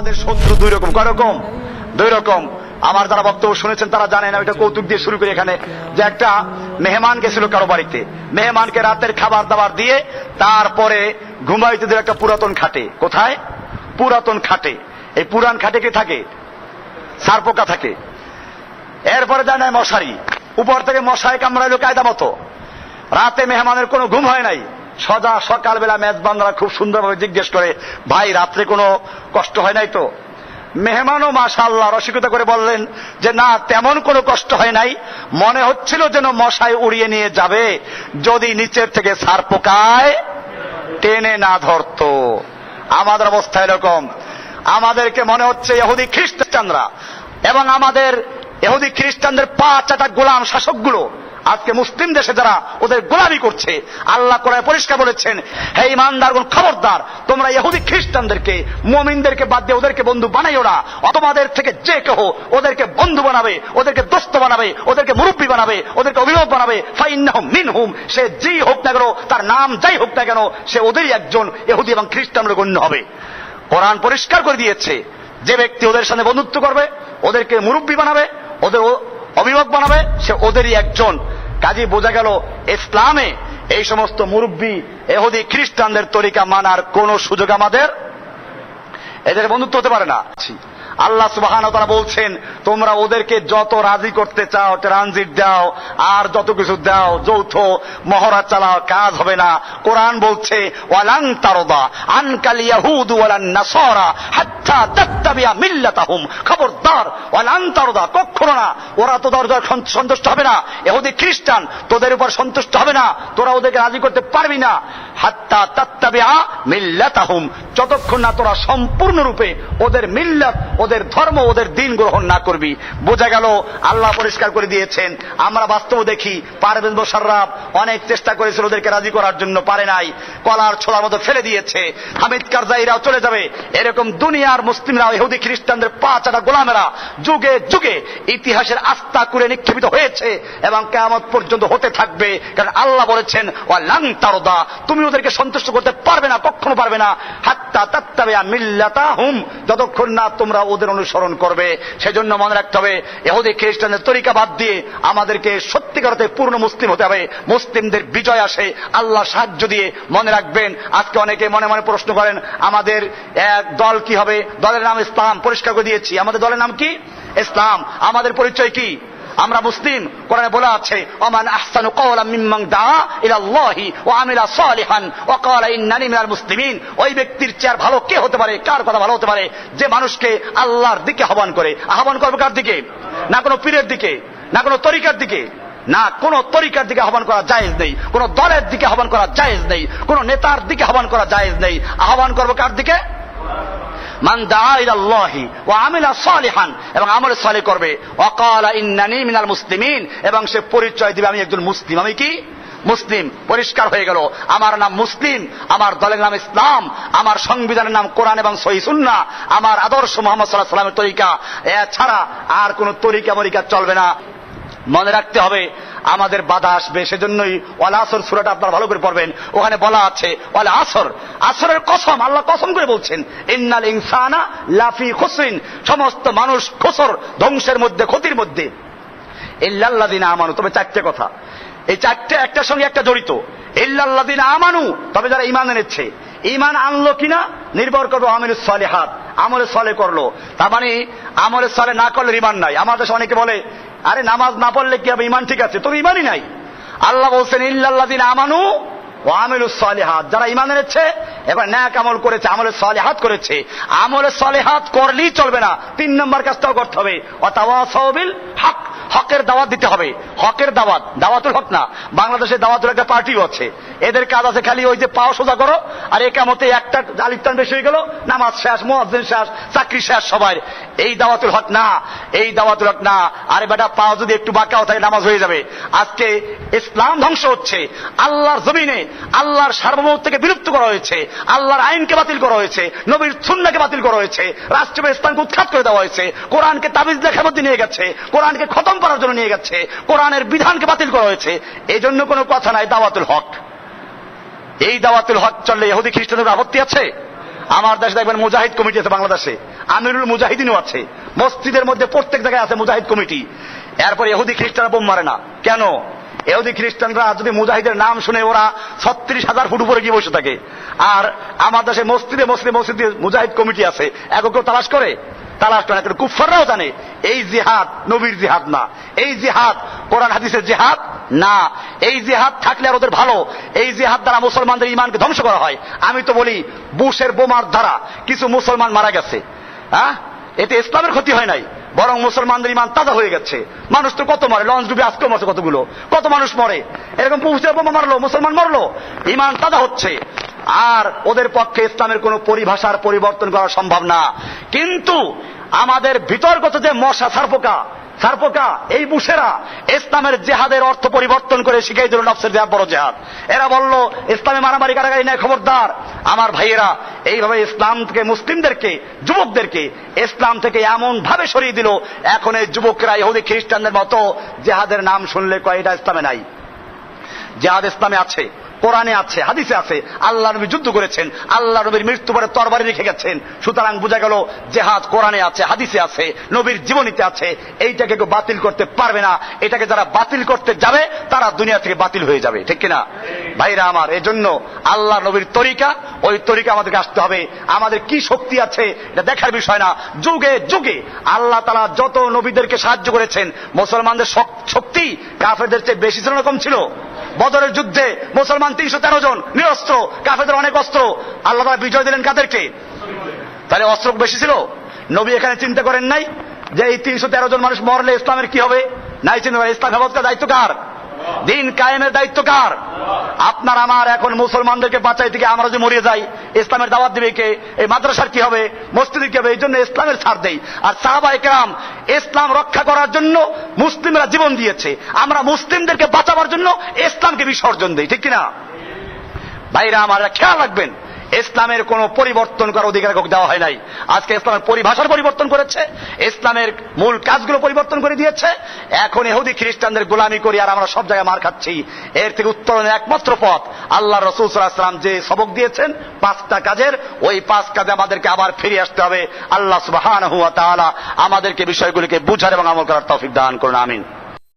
আমাদের শত্রু দুই রকম। কয় রকম? দুই রকম। আমার যারা বক্তব্য শুনেছেন তারা জানেন ওইটা কৌতুক দিয়ে শুরু করি এখানে, যে একটা মেহমান গেছিল কারও বাড়িতে। মেহমানকে রাতের খাবার দাবার দিয়ে তারপরে ঘুমাইতে দিল একটা পুরাতন খাটে। কোথায়? পুরাতন খাটে। এই পুরান খাটে কি থাকে? সারপোকা থাকে। এরপরে যায় নাই মশারি। উপর থেকে মশাই কামড়াইলো কায়দা মতো। রাতে মেহমানের কোনো ঘুম হয় নাই। সদা সকালবেলা মেজবানরা খুব সুন্দরভাবে জিজ্ঞেস করে, ভাই, রাত্রে কোনো কষ্ট হয় নাই তো? মেহমানও মাশা আল্লাহ রসিকতা করে বললেন যে, না, তেমন কোনো কষ্ট হয় নাই। মনে হচ্ছিল যেন মশাই উড়িয়ে নিয়ে যাবে। যদি নিচের থেকে সার পোকায়, টেনে না ধরতো। আমাদের অবস্থা এরকম। আমাদেরকে মনে হচ্ছে ইহুদি খ্রিস্টানরা এবং আমাদের এহুদি খ্রিস্টানদের পা চাটা গোলাম শাসকগুলো আজকে মুসলিম দেশে যারা ওদের গোলামি করছে, আল্লাহ কোরআনে পরিষ্কার বলেছেন, হে ইমানদারগুন খবরদার, তোমরা ইহুদি খ্রিস্টানদেরকে, মমিনদেরকে বাদ দিয়ে ওদেরকে বন্ধু বানাইও না। তোমাদের থেকে যে কেহ ওদেরকে বন্ধু বানাবে, ওদেরকে দোস্ত বানাবে, ওদেরকে মুরব্বী বানাবে, ওদেরকে অভিভাবক বানাবে, ফাইন্নাহুম মিনহুম, সে যেই হোক না কেন, তার নাম যাই হোক না কেন, সে ওদেরই একজন এহুদি এবং খ্রিস্টানরা গণ্য হবে। কোরআন পরিষ্কার করে দিয়েছে, যে ব্যক্তি ওদের সাথে বন্ধুত্ব করবে, ওদেরকে মুরব্বী বানাবে, ওদের অভিভাবক বানাবে, সে ওদেরই একজন। কাজী বোঝা গেল, ইসলামে এই সমস্ত মুরব্বী, এহুদি, খ্রিস্টানদের তরিকা মানার কোন সুযোগ আমাদের এদের বন্ধুত্ব হতে পারে না। আল্লাহ সুবাহান তারা বলছেন, তোমরা ওদেরকে যত রাজি করতে চাও ট্রানজিট দাও, আর যত কিছু দাও, যৌথ মহড়া চালাও, কাজ হবে না। কোরআন বলছে ওয়ালাং তারদা ওয়ালান হাত্তা তাত্তাবিয়া খবরদার তারদা কখনো না, ওরা তো দরজার সন্তুষ্ট হবে না। এহুদি খ্রিস্টান, তোদের উপর সন্তুষ্ট হবে না। তোরা ওদেরকে রাজি করতে পারবি না। হাত্তা তাত্তাবিয়া মিল্লাতাহুম, যতক্ষণ না তোরা সম্পূর্ণরূপে ওদের মিল্লাত ওদের ধর্ম, ওদের দিন গ্রহণ না করবি। বোঝা গেল, আল্লাহ পরিষ্কার করে দিয়েছেন। আমরা বাস্তব দেখি, পারভেজ মোশাররাফ অনেক চেষ্টা করেছিল ওদেরকে রাজি করার জন্য, পারে নাই। কলার ছোলার মতো ফেলে দিয়েছে। হামিদ কারজাইরাও চলে যাবে। এরকম দুনিয়ার মুসলিমরা ইহুদি খ্রিস্টানদের পা চাটা গোলামেরা যুগে যুগে ইতিহাসের আস্থা করে নিক্ষেপিত হয়েছে এবং কেমন পর্যন্ত হতে থাকবে। কারণ আল্লাহ বলেছেন ও লাং তারদা তুমি ওদেরকে সন্তুষ্ট করতে পারবে না, কখনো পারবে না। হাত্তা তাত্তাবে মিল্লাতা হুম যতক্ষণ না তোমরা ওদের অনুসরণ করবে, সেজন্য মনে রাখতে হবে, এহুদি খ্রিস্টানদের তরিকা বাদ দিয়ে আমাদেরকে সত্যিকারতে পূর্ণ মুসলিম হতে হবে, মুসলিমদের বিজয় আসে, আল্লাহ সাহায্য দিয়ে। মনে রাখবেন, আজকে অনেকে মনে মনে প্রশ্ন করেন, আমাদের এক দল কি হবে? দলের নাম ইসলাম, পরিষ্কার করে দিয়েছি। আমাদের দলের নাম কি? ইসলাম। আমাদের পরিচয় কি? আমরা মুসলিম, কোরআনে বলা আছে, ওমান আহসানু কওলাম মিম্মান দা ইলাল্লাহি ওয়া আমিলা সালিহান ওয়া ক্বালা ইন্নানি মিনাল মুসলিমিন। ওই ব্যক্তির চেয়ে ভালো কে হতে পারে, কার কথা ভালো হতে পারে, যে মানুষকে আল্লাহর দিকে আহ্বান করে। আহ্বান করবে কার দিকে? না কোনো পীরের দিকে, না কোনো তরিকার দিকে? না কোন তরিকার দিকে আহ্বান করা জায়েজ নেই, কোন দলের দিকে আহ্বান করা জায়েজ নেই, কোন নেতার দিকে আহ্বান করা জায়েজ নেই। আহ্বান করব কার দিকে? মান ইলাল্লাহি ওয়া আমিলা সালিহান, এবং আমল সালিহ করবে। ওয়াকালা ইন্নানি মিনাল মুসলিমিন, এবং সে পরিচয় দিবে, আমি একজন মুসলিম। আমি কি? মুসলিম। পরিষ্কার হয়ে গেল। আমার নাম মুসলিম, আমার দলের নাম ইসলাম, আমার সংবিধানের নাম কোরআন এবং সহিসুন্না আমার আদর্শ মোহাম্মদ সাল্লাহ সাল্লামের তরিকা। এছাড়া আর কোন তরিকা মরিকা চলবে না। মনে রাখতে হবে, আমাদের বাধা আসবে। সেজন্যই ওয়াল আসর সুরাটা আপনারা ভালো করে পড়বেন। ওখানে বলা আছে, ওয়াল আসর। আসরের কসম, আল্লাহ কসম করে বলছেন, ইন্নাল ইনসানা লাফি খুসরিন। সমস্ত মানুষ খুসর, ধ্বংসের মধ্যে, ক্ষতির মধ্যে। ইল্লাল্লাদিনা আমানু, তবে চারটে কথা। এই চারটে একটার সঙ্গে একটা জড়িত। ইল্লাল্লাদিনা আমানু, তবে যারা ইমান এনেছে ইমান আনলো কিনা, নির্ভর করব আমির সলে হাত আমলে সলে করল। তার মানে আমলে সলে না করলে ইমান নাই। আমার দেশে অনেকে বলে আরে নামাজ না পড়লে কি হবে? ইমান ঠিক আছে, তবে ইমানই নাই। আল্লাহ বলছেন ইল্লাল্লাদিন আমানু ও আমিল সালেহাত। যারা ইমান এনেছে, এবার ন্যাক আমল করেছে, আমলের সালেহাত করেছে। আমলের সালেহাত করলেই চলবে না। তিন নম্বর কাজটাও করতে হবে। অতাওয়াসবিল হক। হকের দাওয়াত দিতে হবে। হকের দাওয়াত, দাওয়াতুল হক না। বাংলাদেশে দাওয়াতুল একটা পার্টিও আছে। এদের কাজ আছে খালি ওই যে পাও সোজা করো, আর একামতে একটা আলিপ্তান বেশি হয়ে গেল, নামাজ শেষ, মোয়াজ্জিন শেষ, চাকরি শেষ সবার এই দাওয়াতুল হক না, এই দাওয়াতুল হক না। আরে বেটা, পাও যদি একটু বাঁকাও থাকে নামাজ হয়ে যাবে। আজকে ইসলাম ধ্বংস হচ্ছে। আল্লাহর জমিনে আল্লাহর সার্বভৌমত্বকে বিলুপ্ত করা হয়েছে। আল্লাহর আইনকে বাতিল করা হয়েছে। নবীর সুন্নাকে বাতিল করা হয়েছে। রাষ্ট্রীয় ইসলামকে উৎখাত করে দেওয়া হয়েছে। কোরআনকে তাবিজ লেখার মধ্যে নিয়ে গেছে। কোরআনকে খতম করার জন্য নিয়ে গেছে। কোরআনের বিধানকে বাতিল করা হয়েছে। এই জন্য কোনো কথা নাই, দাওয়াতুল হক। এই দাওয়াতুল হক চললে ইহুদি, খ্রিস্টানদের আপত্তি আছে? আমার দেশে দেখবেন মুজাহিদ কমিটি আছে বাংলাদেশে। আমিরুল মুজাহিদিনও আছে। মসজিদের মধ্যে প্রত্যেক জায়গায় আছে মুজাহিদ কমিটি। এরপর এহুদি খ্রিস্টানরা বোম মারে না। কেন? এহুদি খ্রিস্টানরা যদি মুজাহিদের নাম শুনে ওরা ছত্রিশ হাজার ফুট উপরে গিয়ে বসে থাকে। আর আমার দেশে মসজিদে মসজিদে মসজিদে মুজাহিদ কমিটি আছে। একক তালাশ করে? তালাশ করে কিন্তু কুফাররাও জানে, এই জিহাদ নবীর জিহাদ না। এই জিহাদ কোরআন হাদিসের জিহাদ না। এই জিহাদ থাকলে আর ওদের ভালো। এই জিহাদ দ্বারা মুসলমানদের ইমানকে ধ্বংস করা হয়। আমি তো বলি, বুশের বোমার দ্বারা কিছু মুসলমান মারা গেছে। হ্যাঁ? এতে ইসলামের ক্ষতি হয় নাই। বরং মুসলমানদের ইমান তাজা হয়ে গেছে। মানুষ তো কত মরে, লঞ্চ ডুবে আজকে মরছে কতগুলো? কত মানুষ মরে? এরকম বুশের বোমা মারলো, মুসলমান মরলো। ইমান তাজা হচ্ছে। আর ওদের পক্ষে ইসলামের কোন পরিভাষার পরিবর্তন করা সম্ভব না। কিন্তু আমাদের বিতর্কত যে মশা সারপোকা সারপোকা, এই বুসেরা ইসলামের জেহাদের অর্থ পরিবর্তন করে শিখাই দিল নফসের জেহাদ, বড় জেহাদ। এরা বলল, ইসলামে মারামারি কারাগারি নেয় খবরদার। আমার ভাইয়েরা, এইভাবে ইসলাম থেকে মুসলিমদেরকে, যুবকদেরকে ইসলাম থেকে এমন ভাবে সরিয়ে দিল, এখন এই যুবকরা ইহুদি, খ্রিস্টানদের মতো জেহাদের নাম শুনলে কয়, এটা ইসলামে নাই। জেহাদ ইসলামে আছে। কোরআনে আছে, হাদিসে আছে, আল্লাহ নবী যুদ্ধ করেছেন, আল্লাহ নবীর মৃত্যু পরে তরবারি রেখে গেছেন। সুতরাং বোঝা গেল, জেহাদ কোরআনে আছে, হাদিসে আছে, নবীর জীবনীতে আছে, এইটাকে কেউ বাতিল করতে পারবে না। এটাকে যারা বাতিল করতে যাবে, তারা দুনিয়া থেকে বাতিল হয়ে যাবে, ঠিক কিনা? ভাইরা আমার, এজন্য আল্লাহ নবীর তরিকা, ওই তরিকা আমাদেরকে আসতে হবে। আমাদের কি শক্তি আছে, এটা দেখার বিষয় না। যুগে যুগে আল্লাহ তালা যত নবীদেরকে সাহায্য করেছেন, মুসলমানদের শক- শক্তি কাফেরদের চেয়ে বেশি ছিল না কম ছিল? বদরের যুদ্ধে মুসলমান তিনশো তেরো জন নিরস্ত্র কাফেদের অনেক অস্ত্র। আল্লাহ তারা বিজয় দিলেন কাদেরকে? তাহলে অস্ত্র বেশি ছিল? নবী এখানে চিন্তা করেন নাই যে এই তিনশো তেরো জন মানুষ মরলে ইসলামের কি হবে? নাই চিন্তা ইসলাম হেফাজতের দায়িত্ব কার? দিন কায়েমের দায়িত্ব কার? আপনার, আমার, এখন মুসলমানদেরকে বাঁচাই থেকে আমরা যে মরিয়ে যাই, ইসলামের দাওয়াত দিবে কে? এই মাদ্রাসার কি হবে? মসজিদের কি হবে? এই জন্য ইসলামের ছাড় দেই। আর সাহাবা একরাম ইসলাম রক্ষা করার জন্য মুসলিমরা জীবন দিয়েছে। আমরা মুসলিমদেরকে বাঁচাবার জন্য ইসলামকে বিসর্জন দিই, ঠিক কিনা? ভাইরা, আমার খেয়াল রাখবেন। ইসলামের কোন পরিবর্তন করার অধিকার দেওয়া হয় নাই। আজকে ইসলামের পরিভাষার পরিবর্তন করেছে, ইসলামের মূল কাজগুলো পরিবর্তন করে দিয়েছে। এখন এহুদি খ্রিস্টানদের গোলামি করি আর আমরা সব জায়গায় মার খাচ্ছি। এর থেকে উত্তরণের একমাত্র পথ আল্লাহ রসুল সাল্লাম যে সবক দিয়েছেন, পাঁচটা কাজের, ওই পাঁচ কাজে আমাদেরকে আবার ফিরে আসতে হবে। আল্লাহ সুবাহ আমাদেরকে বিষয়গুলিকে বুঝার এবং আমল করার তৌফিক দান করুন, আমিন।